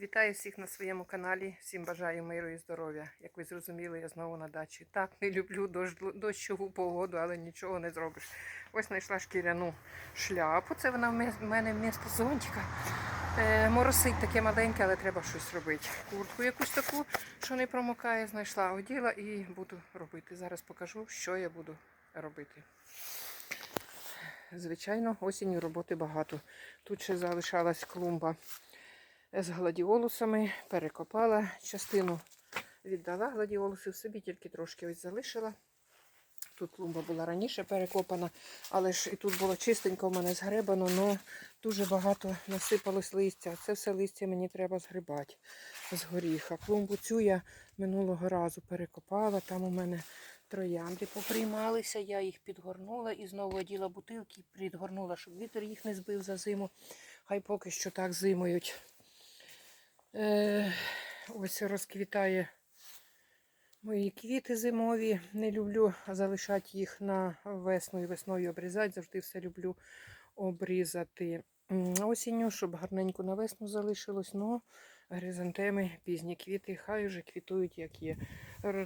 Вітаю всіх на своєму каналі. Всім бажаю миру і здоров'я. Як ви зрозуміли, я знову на дачі. Так, не люблю дощ, дощову погоду, але нічого не зробиш. Ось знайшла шкіряну шляпу. Це вона в мене вмісто зонтика. Е, моросить таке маленьке, але треба щось робити. Куртку якусь таку, що не промокає, знайшла, оділа і буду робити. Зараз покажу, що я буду робити. Звичайно, осінню роботи багато. Тут ще залишалась клумба з гладіолусами, перекопала частину, віддала гладіолуси, собі тільки трошки ось залишила. Тут клумба була раніше перекопана, але ж і тут було чистенько в мене згребано, але дуже багато насипалось листя. Це все листя мені треба згрибати з горіха. Клумбу цю я минулого разу перекопала, там у мене троянди поприймалися, я їх підгорнула і знову оділа бутилки, підгорнула, щоб вітер їх не збив за зиму. Хай поки що так зимують. Е, ось розквітає мої квіти зимові. Не люблю залишати їх на весну і весною обрізати. Завжди все люблю обрізати осінню, щоб гарненько на весну залишилось. Ну, гризантеми, пізні квіти, хай вже квітують, як є.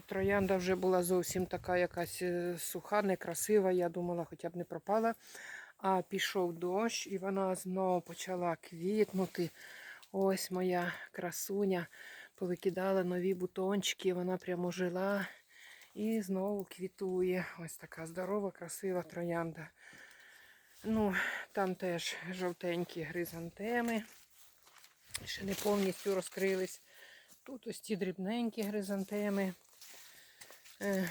Троянда вже була зовсім така якась е, суха, некрасива. Я думала, хоча б не пропала. А пішов дощ, і вона знову почала квітнути. Ось моя красуня повикидала нові бутончики, вона прямо жила і знову квітує. Ось така здорова, красива троянда. Ну, там теж жовтенькі гризантеми. Ще не повністю розкрились. Тут ось ті дрібненькі гризантеми. Е,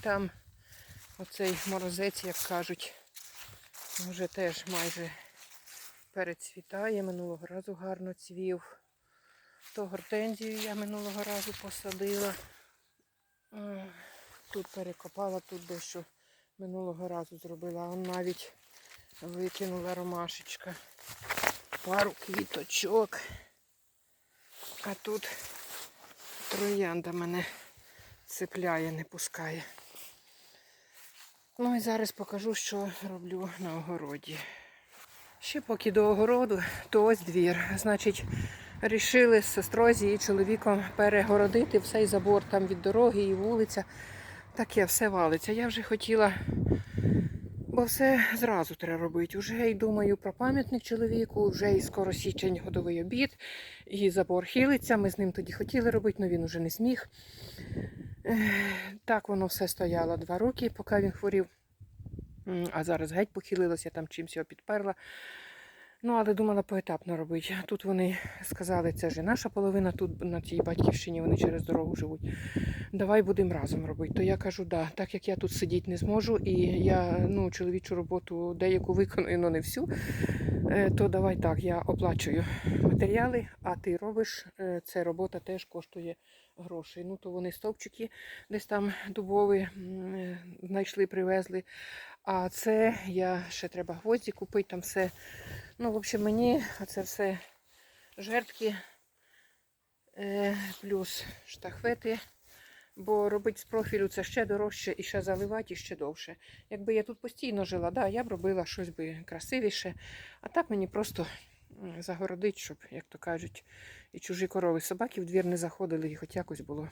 Там оцей морозець, як кажуть, вже теж майже перецвітає. Минулого разу гарно цвів. То гортензію я минулого разу посадила. Тут перекопала, тут дещо минулого разу зробила. Он навіть викинула ромашечка. Пару квіточок. А тут троянда мене цепляє, не пускає. Ну і зараз покажу, що роблю на огороді. Ще поки до огороду, то ось двір. Значить, рішили з сестрою з чоловіком перегородити всей забор там від дороги і вулиця. Таке все валиться. Я вже хотіла, бо все зразу треба робити. Уже й думаю про пам'ятник чоловіку, вже і скоро січень годовий обід, і забор хилиться. Ми з ним тоді хотіли робити, але він уже не зміг. Так воно все стояло два роки, поки він хворів. А зараз геть похилилося, там чимсь його підперла. Ну, але думала поетапно робити. Тут вони сказали, це ж наша половина, тут на цій батьківщині вони через дорогу живуть. Давай будемо разом робити. То я кажу, да, так як я тут сидіти не зможу, і я ну, чоловічу роботу деяку виконую, але не всю, е, то давай так, я оплачую матеріали, а ти робиш, е, це робота теж коштує грошей. Ну, то вони стовпчики десь там дубові е, знайшли, привезли. А це я ще треба гвозді купити, там все. Ну, в общем, мені це все жертки, е, плюс штахвети. Бо робити з профілю це ще дорожче і ще заливати, і ще довше. Якби я тут постійно жила, да, я б робила щось би красивіше. А так мені просто загородить, щоб, як то кажуть, і чужі корови собаки в двір не заходили, і хоч якось було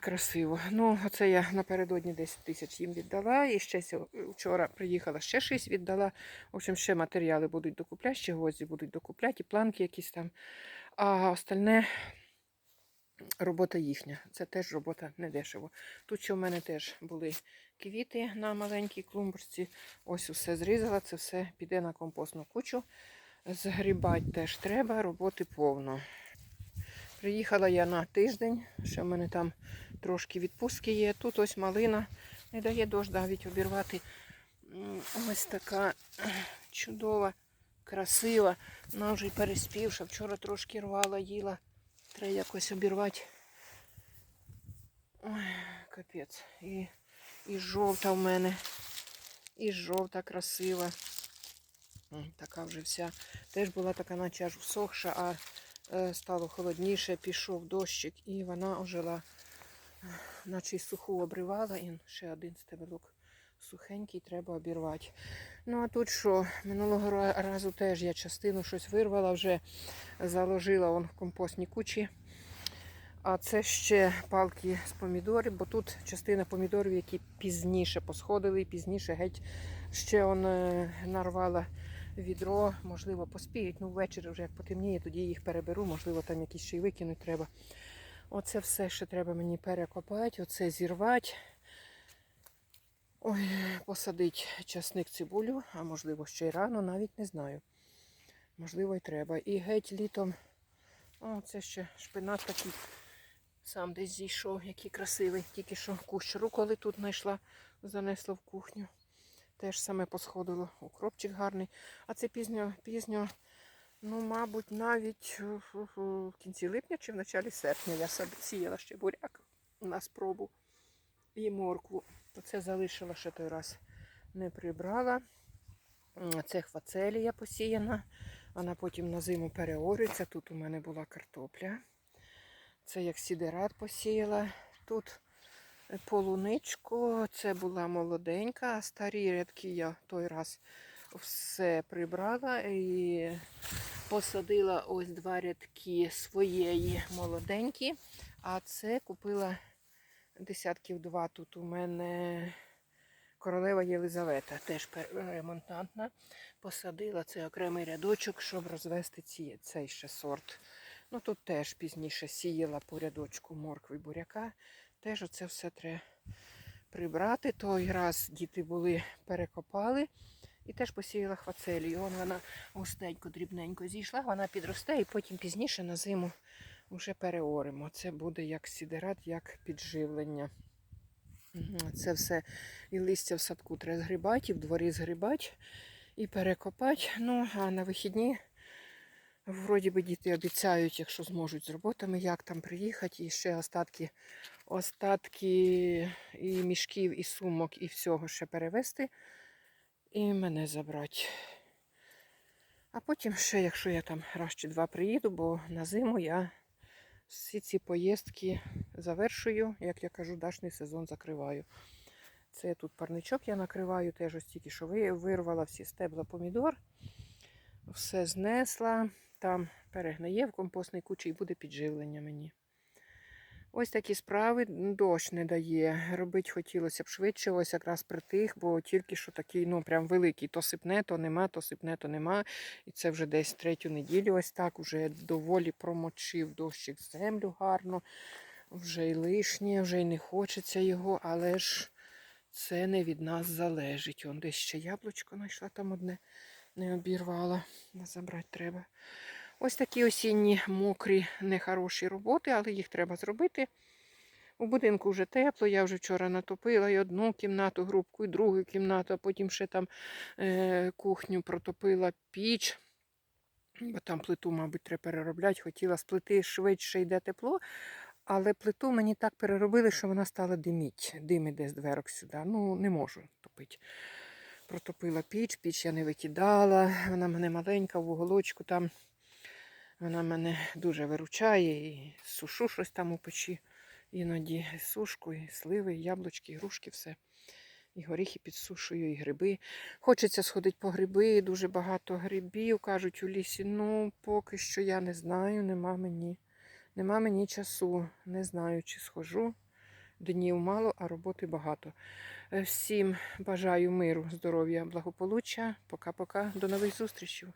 красиво. Ну, оце я напередодні 10 тисяч їм віддала. І ще вчора приїхала, ще 6 віддала. В общем, ще матеріали будуть докупляти, ще гвозді будуть докупляти, і планки якісь там. А остальне робота їхня. Це теж робота недешево. Тут ще в мене теж були квіти на маленькій клумбочці. Ось усе зрізала, це все піде на компостну кучу. Згрібати теж треба, роботи повно. Приїхала я на тиждень, ще в мене там трошки відпустки є. Тут ось малина не дає дощ навіть обірвати. Ось така чудова, красива. Вона вже й переспівша. Вчора трошки рвала, їла. Треба якось обірвати. Ой, капець. І, і жовта в мене. І жовта красива. Така вже вся. Теж була така, наче аж всохша, а стало холодніше, пішов дощик, і вона ожила, е, наче суху обривала, і ще один стебелок сухенький треба обірвати. Ну а тут що? Минулого разу теж я частину щось вирвала, вже заложила вон в компостні кучі. А це ще палки з помідорів, бо тут частина помідорів, які пізніше посходили, пізніше геть ще он е, нарвала відро, можливо, поспіють. Ну, ввечері вже як потемніє, тоді їх переберу, можливо, там якісь ще й викинуть треба. Оце все ще треба мені перекопати, оце зірвати. Ой, посадити часник цибулю, а можливо ще й рано, навіть не знаю. Можливо, й треба. І геть літом. О, це ще шпинат такий. Сам десь зійшов, який красивий. Тільки що кущ руколи тут знайшла, занесла в кухню. Теж саме посходило. Укропчик гарний. А це пізньо, пізньо, ну, мабуть, навіть е, в кінці липня чи в началі серпня я сіяла ще буряк на спробу і моркву. То це залишила ще той раз. Не прибрала. Це хвацелія посіяна. Вона потім на зиму переорюється. Тут у мене була картопля. Це як сідерат посіяла. Тут полуничку. Це була молоденька, старі рядки я той раз все прибрала і посадила ось два рядки своєї молоденькі. А це купила десятків два. Тут у мене королева Єлизавета, теж ремонтантна. Посадила це окремий рядочок, щоб розвести ці, цей ще сорт. Ну тут теж пізніше сіяла по рядочку моркви буряка. Теж оце все треба прибрати. Той раз діти були, перекопали і теж посіяла хвацелію. Вон вона густенько, дрібненько зійшла, вона підросте і потім пізніше на зиму вже переоримо. Це буде як сідерат, як підживлення. Це все і листя в садку треба згрібати, і в дворі згрібати і перекопати. Ну, а на вихідні Вроді би діти обіцяють, якщо зможуть з роботами, як там приїхати, і ще остатки, остатки і мішків, і сумок, і всього ще перевезти, і мене забрати. А потім ще, якщо я там раз чи два приїду, бо на зиму я всі ці поїздки завершую, як я кажу, дашний сезон закриваю. Це тут парничок я накриваю, теж ось тільки що вирвала всі стебла помідор, все знесла там перегниє в компостній кучі і буде підживлення мені. Ось такі справи дощ не дає. Робити хотілося б швидше, ось якраз притих, бо тільки що такий, ну прям великий. То сипне, то нема, то сипне, то нема. І це вже десь третю неділю, ось так, вже доволі промочив дощик землю гарно. Вже й лишнє, вже й не хочеться його, але ж це не від нас залежить. Он десь ще яблучко знайшла там одне, не обірвала. Забрати треба. Ось такі осінні мокрі, нехороші роботи, але їх треба зробити. У будинку вже тепло, я вже вчора натопила і одну кімнату, грубку, і другу кімнату, а потім ще там е, кухню протопила піч. Бо там плиту, мабуть, треба переробляти. Хотіла з плити швидше йде тепло, але плиту мені так переробили, що вона стала диміть. Дим іде з дверок сюди. Ну, не можу топити. Протопила піч, піч я не викидала, вона в мене маленька в уголочку там. Вона мене дуже виручає і сушу щось там у печі. Іноді сушку, і сливи, і яблучки, і грушки, все. І горіхи підсушую, і гриби. Хочеться сходити по гриби, дуже багато грибів, кажуть у лісі. Ну, поки що я не знаю, нема мені. Нема мені часу. Не знаю, чи схожу. Днів мало, а роботи багато. Е, Всім бажаю миру, здоров'я, благополуччя. Пока-пока. До нових зустрічей.